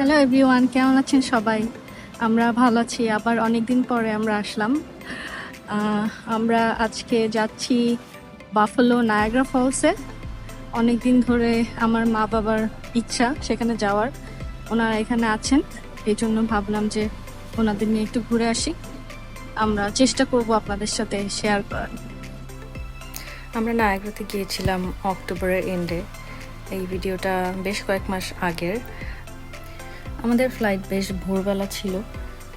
Hello everyone কেমন আছেন সবাই? আমরা ভালো আছি। আবার অনেক দিন পরে আমরা আসলাম। আমরা আজকে যাচ্ছি বাফলো নায়াগ্রা ফলসে অনেক দিন ধরে আমার মা বাবার ইচ্ছা সেখানে যাওয়ার। ওনারা এখানে আছেন। এই জন্য ভাবলাম যে ওনাদের নিয়ে একটু ঘুরে আসি। আমরা চেষ্টা করব আপনাদের সাথে শেয়ার করার। আমরা নায়াগ্রাতে গিয়েছিলাম অক্টোবরের এন্ডে এই ভিডিওটা বেশ কয়েক মাস আগের। আমাদের ফ্লাইট বেশ ভোরবেলা ছিল।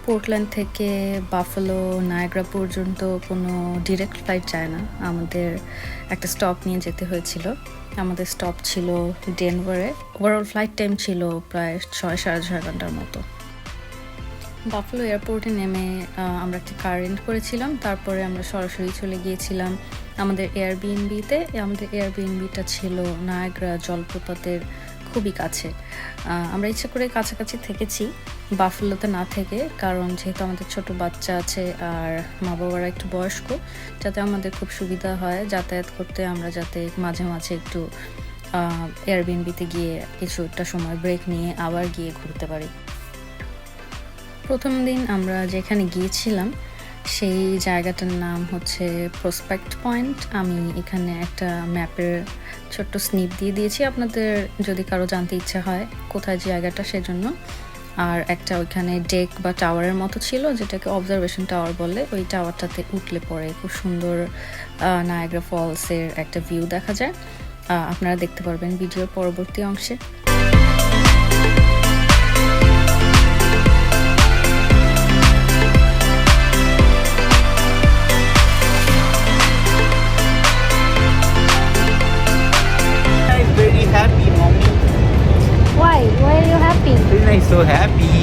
পোর্টল্যান্ড থেকে বাফালো নায়াগ্রা পর্যন্ত কোনো ডিরেক্ট ফ্লাইট যায় না। আমাদের একটা স্টপ নিয়ে যেতে হয়েছিল। আমাদের স্টপ ছিল ডেনভারে ওভারঅল ফ্লাইট টাইম ছিল প্রায় ছয়, সাড়ে ছয় ঘণ্টার মতো। বাফলো এয়ারপোর্টে নেমে আমরা একটা কার রেন্ট করেছিলাম। তারপরে আমরা সরাসরি চলে গিয়েছিলাম আমাদের এয়ারবিএনবিতে আমাদের এয়ারবিএনবিটা ছিল নায়াগ্রা জলপ্রপাতের খুবই কাছে। আমরা ইচ্ছে করে কাছাকাছি থেকেছি, বাফলোতে না থেকে, কারণ যেহেতু আমাদের ছোট বাচ্চা আছে আর মা বাবারা একটু বয়স্ক, যাতে আমাদের খুব সুবিধা হয় যাতায়াত করতে, আমরা যাতে মাঝে মাঝে একটু এয়ারবিএনবিতে গিয়ে কিছুটা সময় ব্রেক নিয়ে আবার গিয়ে ঘুরতে পারি। প্রথম দিন আমরা যেখানে গিয়েছিলাম সেই জায়গাটার নাম হচ্ছে প্রসপেক্ট পয়েন্ট আমি এখানে একটা ম্যাপের ছোট্ট স্নিপ দিয়ে দিয়েছি আপনাদের, যদি কারও জানতে ইচ্ছা হয় কোথায় জায়গাটা সেজন্য। আর একটা ওইখানে ডেক বা টাওয়ারের মতো ছিল, যেটাকে অবজারভেশন টাওয়ার বলে। ওই টাওয়ারটাতে উঠলে পরে খুব সুন্দর নায়াগ্রা ফলসের একটা ভিউ দেখা যায়। আপনারা দেখতে পারবেন ভিডিওর পরবর্তী অংশে। Happy, mommy. Why? Why are you happy? Rina is so happy.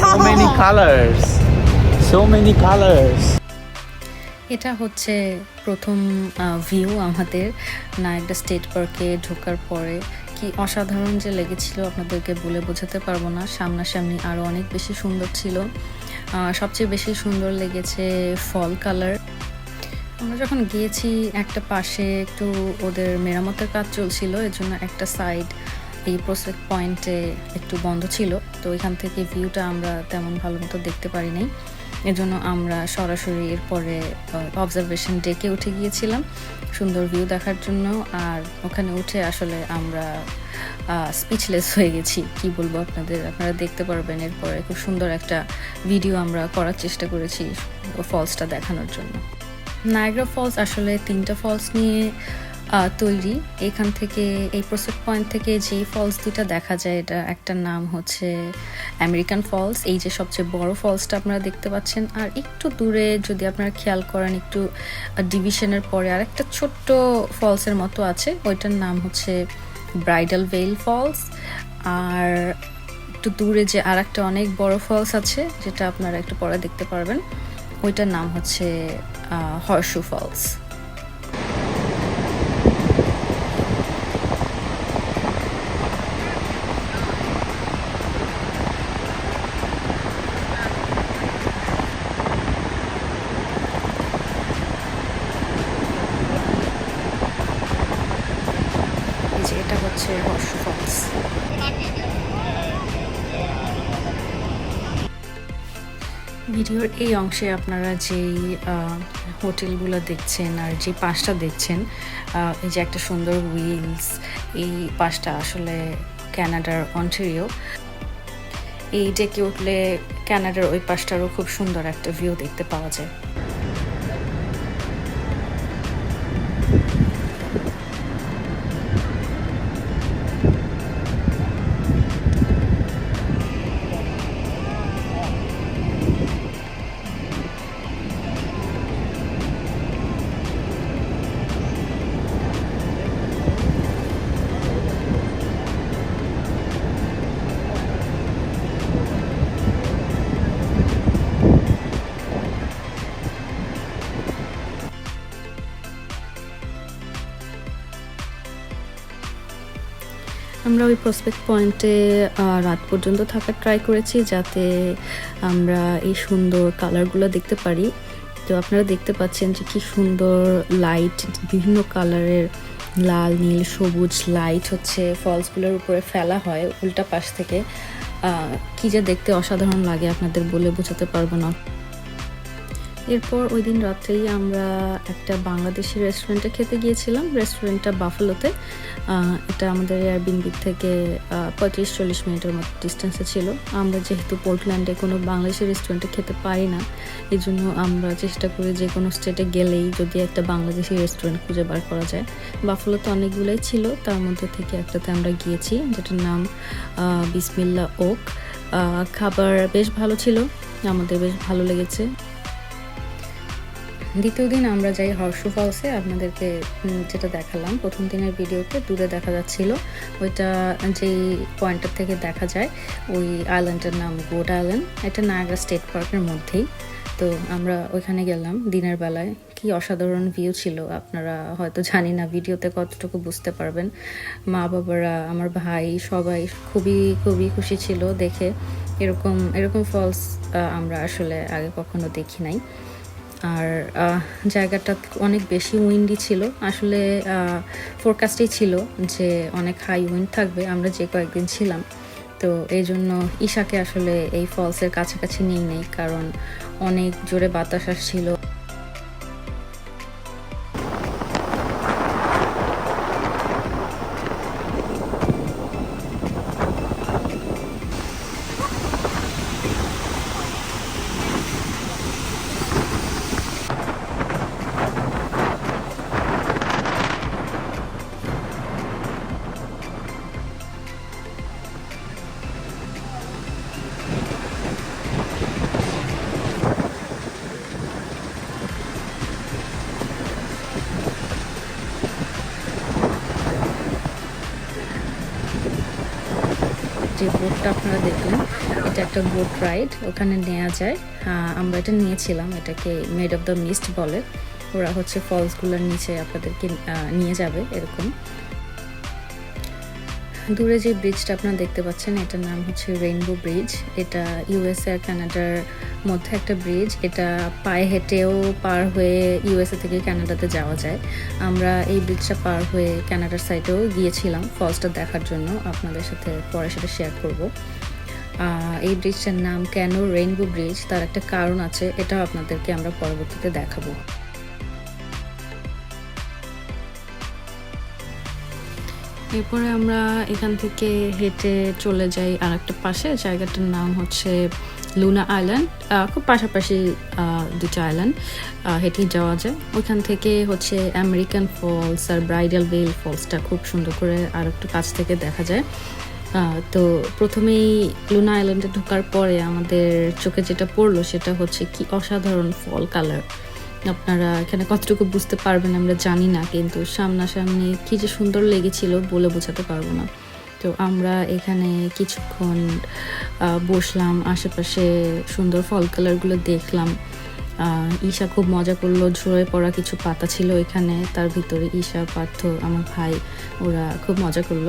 So many colors. So many colors. এটা হচ্ছে প্রথম ভিউ আমাদের নায়কটা স্টেট পার্কে ঢোকার পরে কি অসাধারণ যে লেগেছিল আপনাদেরকে বলে বোঝাতে পারব না সামনাসামনি আরও অনেক বেশি সুন্দর ছিল সবচেয়ে বেশি সুন্দর লেগেছে ফল কালার আমরা যখন গিয়েছি একটা পাশে একটু ওদের মেরামতের কাজ চলছিল, এর জন্য একটা সাইড এই প্রসপেক্ট পয়েন্টে একটু বন্ধ ছিল। তো এখান থেকে ভিউটা আমরা তেমন ভালো মতো দেখতে পারি নাই এজন্য আমরা সরাসরি এরপরে অবজারভেশন ডেকে উঠে গিয়েছিলাম, সুন্দর ভিউ দেখার জন্য। আর ওখানে উঠে আসলে আমরা স্পিচলেস হয়ে গেছি। কি বলব আপনাদের? আপনারা দেখতে পারবেন এরপরে খুব সুন্দর একটা ভিডিও আমরা করার চেষ্টা করেছি ফলসটা দেখানোর জন্য। নায়গ্রা ফলস আসলে তিনটা ফলস নিয়ে তৈরি। এখান থেকে, এই প্রসেপ্ট পয়েন্ট থেকে যেই ফলস দুটা দেখা যায়, এটা একটার নাম হচ্ছে আমেরিকান ফলস এই যে সবচেয়ে বড় ফলসটা আপনারা দেখতে পাচ্ছেন। আর একটু দূরে যদি আপনারা খেয়াল করেন, একটু ডিভিশনের পরে আর একটা ছোট্ট ফলসের মতো আছে। ওইটার নাম হচ্ছে ব্রাইডাল ভেইল ফলস আর একটু দূরে যে আর একটা অনেক বড় ফলস আছে, যেটা আপনারা একটু পরে দেখতে পারবেন। ওইটার নাম হচ্ছে হর্ষু ফলস। এটা হচ্ছে হর্ষু ফলস। ভিডিওর এই অংশে আপনারা যেই হোটেলগুলো দেখছেন আর যে পাশটা দেখছেন এই যে একটা সুন্দর হুইলস এই পাশটা আসলে ক্যানাডার অন্টেরিও এই ডেকে উঠলে ক্যানাডার ওই পাশটারও খুব সুন্দর একটা ভিউ দেখতে পাওয়া যায়। আমরা ওই প্রসপেক্ট পয়েন্টে রাত পর্যন্ত থাকার ট্রাই করেছি যাতে আমরা এই সুন্দর কালারগুলো দেখতে পারি। তো আপনারা দেখতে পাচ্ছেন যে কি সুন্দর লাইট বিভিন্ন কালারের লাল, নীল, সবুজ লাইট হচ্ছে ফলসগুলোর উপরে ফেলা হয় উল্টা পাশ থেকে। কি যে দেখতে অসাধারণ লাগে আপনাদের বলে বোঝাতে পারব না। এরপর ওই দিন রাত্রেই আমরা একটা বাংলাদেশি রেস্টুরেন্টে খেতে গিয়েছিলাম। রেস্টুরেন্টটা বাফেলোতে এটা আমাদের এয়ারবিনবি থেকে পঁয়ত্রিশ চল্লিশ মিনিটের মতো ডিস্টেন্সে ছিল। আমরা যেহেতু পোর্টল্যান্ডে কোনো বাংলাদেশি রেস্টুরেন্টে খেতে পারি না এই জন্য আমরা চেষ্টা করি যে কোনো স্টেটে গেলেই যদি একটা বাংলাদেশি রেস্টুরেন্ট খুঁজে বার করা যায়। বাফেলোতে অনেকগুলোই ছিল। তার মধ্যে থেকে একটাতে আমরা গিয়েছি, যেটার নাম বিসমিল্লা ওক। খাবার বেশ ভালো ছিল। আমাদের বেশ ভালো লেগেছে। দ্বিতীয় দিন আমরা যাই হর্ষ ফলসে আপনাদেরকে যেটা দেখালাম, প্রথম দিনের ভিডিওতে, দূরে দেখা যাচ্ছিল। ওইটা যেই পয়েন্টটার থেকে দেখা যায়, ওই আইল্যান্ডের নাম গোড আইল্যান্ড এটা নায়াগ্রা স্টেট পার্কের মধ্যেই। তো আমরা ওইখানে গেলাম, দিনের বেলায়। কি অসাধারণ ভিউ ছিল, আপনারা হয়তো জানি না, ভিডিওতে কতটুকু বুঝতে পারবেন। মা বাবারা, আমার ভাই, সবাই খুবই খুবই খুশি ছিল দেখে। এরকম এরকম ফলস আমরা আসলে আগে কখনো দেখি নাই। আর জায়গাটা অনেক বেশি উইন্ডি ছিল। আসলে ফোরকাস্টেই ছিল যে অনেক হাই উইন্ড থাকবে, আমরা যে কয়েকদিন ছিলাম। তো এই জন্য ঈশাকে আসলে এই ফলসের কাছাকাছি নিয়ে নেই, কারণ অনেক জোরে বাতাস আসছিল। যে বোটটা আপনারা দেখলেন, এটা একটা বোট রাইড, ওখানে নেওয়া যায়। আমরা এটা নিয়েছিলাম, এটাকে মেড অফ দ্য মিস্ট বলে। ওরা হচ্ছে ফলসগুলোর নিচে আপনাদেরকে নিয়ে যাবে এরকম। দূরে যে ব্রিজটা আপনারা দেখতে পাচ্ছেন, এটার নাম হচ্ছে রেইনবো ব্রিজ এটা ইউএসএ আর কানাডার মধ্যে একটা ব্রিজ এটা পায়ে হেঁটেও পার হয়ে ইউএসএ থেকে কানাডাতে যাওয়া যায়। আমরা এই ব্রিজটা পার হয়ে কানাডার সাইডেও গিয়েছিলাম ফলসটা দেখার জন্য। আপনাদের সাথে পরে সেটা শেয়ার করব। এই ব্রিজটার নাম কেন রেইনবো ব্রিজ তার একটা কারণ আছে, এটাও আপনাদেরকে আমরা পরবর্তীতে দেখাবো। এরপরে আমরা এখান থেকে হেঁটে চলে যাই আর একটা পাশে। জায়গাটার নাম হচ্ছে লুনা আইল্যান্ড। খুব পাশাপাশি দুটো আইল্যান্ড হেঁটে যাওয়া যায়। ওইখান থেকে হচ্ছে আমেরিকান ফলস আর ব্রাইডাল বেল ফলসটা খুব সুন্দর করে আর একটু কাছ থেকে দেখা যায়। তো প্রথমেই লুনা আইল্যান্ডে ঢোকার পরে আমাদের চোখে যেটা পড়ল সেটা হচ্ছে কি অসাধারণ ফল কালার। আপনারা এখানে কতটুকু বুঝতে পারবেন আমরা জানি না, কিন্তু সামনাসামনি কি যে সুন্দর লেগেছিল বলে বোঝাতে পারব না। তো আমরা এখানে কিছুক্ষণ বসলাম, আশেপাশে সুন্দর ফল কালারগুলো দেখলাম। ঈশা খুব মজা করল ঝরে পড়া কিছু পাতা ছিল এখানে, তার ভিতরে ঈশা, পার্থ, আমার ভাই, ওরা খুব মজা করল।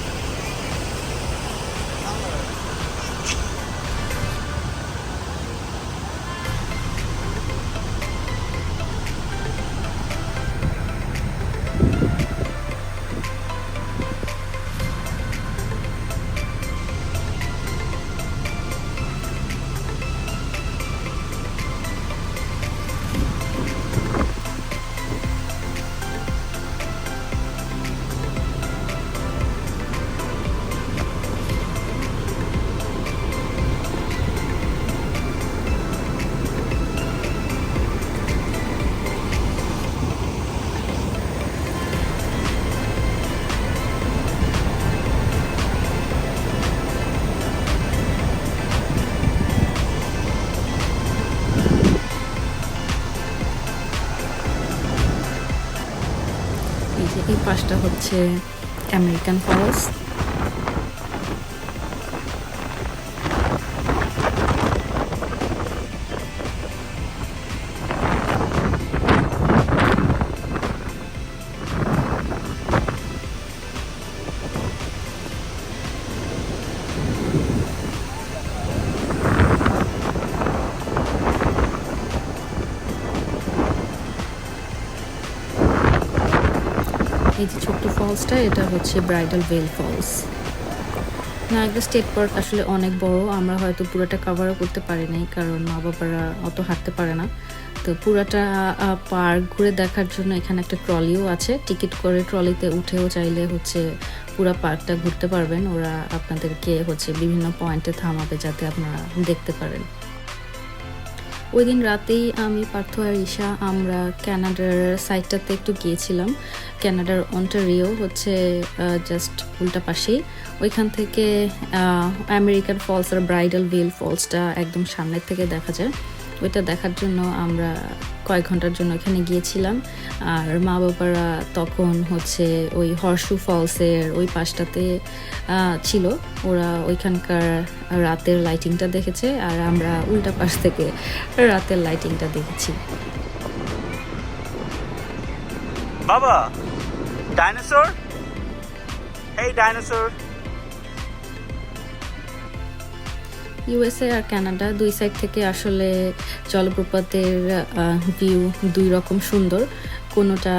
পাশটা হচ্ছে আমেরিকান ফলস এই যে ছোট্ট ফলসটা এটা হচ্ছে Bridal Veil Falls Niagara State Park আসলে অনেক বড়, আমরা হয়তো পুরোটা কাভারও করতে পারি নাই, কারণ মা বাবারা অত হাঁটতে পারে না। তো পুরাটা পার্ক ঘুরে দেখার জন্য এখানে একটা ট্রলিও আছে। টিকিট করে ট্রলিতে উঠেও চাইলে হচ্ছে পুরা পার্কটা ঘুরতে পারবেন। ওরা আপনাদেরকে হচ্ছে বিভিন্ন পয়েন্টে থামাবে যাতে আপনারা দেখতে পারেন। ওই দিন রাতেই আমি, পার্থ আর ঈশা আমরা ক্যানাডার সাইডটাতে একটু গিয়েছিলাম। কানাডার অন্টারিও হচ্ছে জাস্ট উল্টা পাশেই। ওইখান থেকে আমেরিকান ফলস আর ব্রাইডাল ভিল ফলসটা একদম সামনের থেকে দেখা যায়। ওইটা দেখার জন্য আমরা কয়েক ঘণ্টার জন্য ওখানে গিয়েছিলাম। আর মা বাবারা তখন হচ্ছে ওই হর্ষু ফলসের ওই পাশটাতে ছিল। ওরা ওইখানকার রাতের লাইটিংটা দেখেছে। আর আমরা উল্টা পাশ থেকে রাতের লাইটিংটা দেখেছি। Baba, dinosaur? Hey, dinosaur. USA আর কানাডা দুই সাইড থেকে আসলে জলপ্রপাতের ভিউ দুই রকম সুন্দর কোনোটা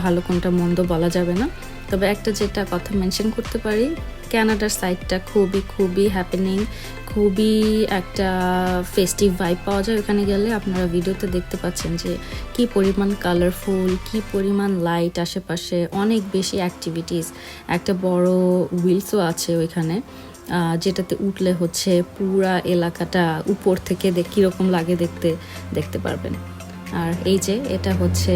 ভালো কোনটা মন্দ বলা যাবে না তবে একটা যেটা কথা মেনশন করতে পারি কানাডার সাইডটা খুবই খুবই হ্যাপেনিং খুবই একটা ফেস্টিভ ভাইব পাওয়া যায়। ওখানে গেলে আপনারা ভিডিওতে দেখতে পাচ্ছেন যে কি পরিমাণ কালারফুল কি পরিমাণ লাইট আশেপাশে, অনেক বেশি অ্যাক্টিভিটিস একটা বড় উইলসও আছে ওইখানে যেটাতে উঠলে হচ্ছে পুরা এলাকাটা উপর থেকে কীরকম লাগে দেখতে দেখতে পারবেন। আর এই যে, এটা হচ্ছে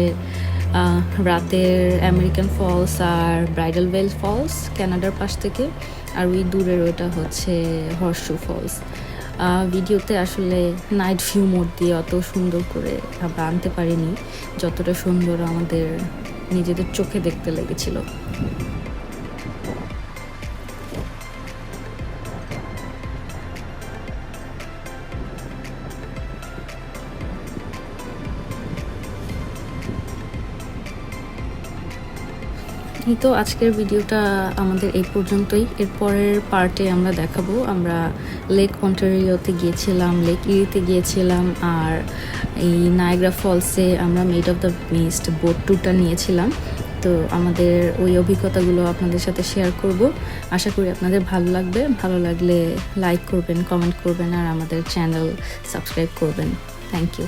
রাতের আমেরিকান ফলস আর ব্রাইডাল ওয়েল ফলস ক্যানাডার পাশ থেকে। আর ওই দূরের ওটা হচ্ছে হর্ষু ফলস ভিডিওতে আসলে নাইট ভিউ মোড দিয়ে অত সুন্দর করে আমরা আনতে পারিনি। যতটা সুন্দর আমাদের নিজেদের চোখে দেখতে লেগেছিল। তো আজকের ভিডিওটা আমাদের এই পর্যন্তই। এর পরের পার্টে আমরা দেখাবো। আমরা লেক অন্টারিওতে গিয়েছিলাম লেক ইরিতে গিয়েছিলাম, আর এই নায়গ্রা ফলসে আমরা Maid of the Mist boat ট্যুরটা নিয়েছিলাম। তো আমাদের ওই অভিজ্ঞতাগুলো আপনাদের সাথে শেয়ার করব। আশা করি আপনাদের ভালো লাগবে। ভালো লাগলে লাইক করবেন কমেন্ট করবেন, আর আমাদের চ্যানেল সাবস্ক্রাইব করবেন। Thank you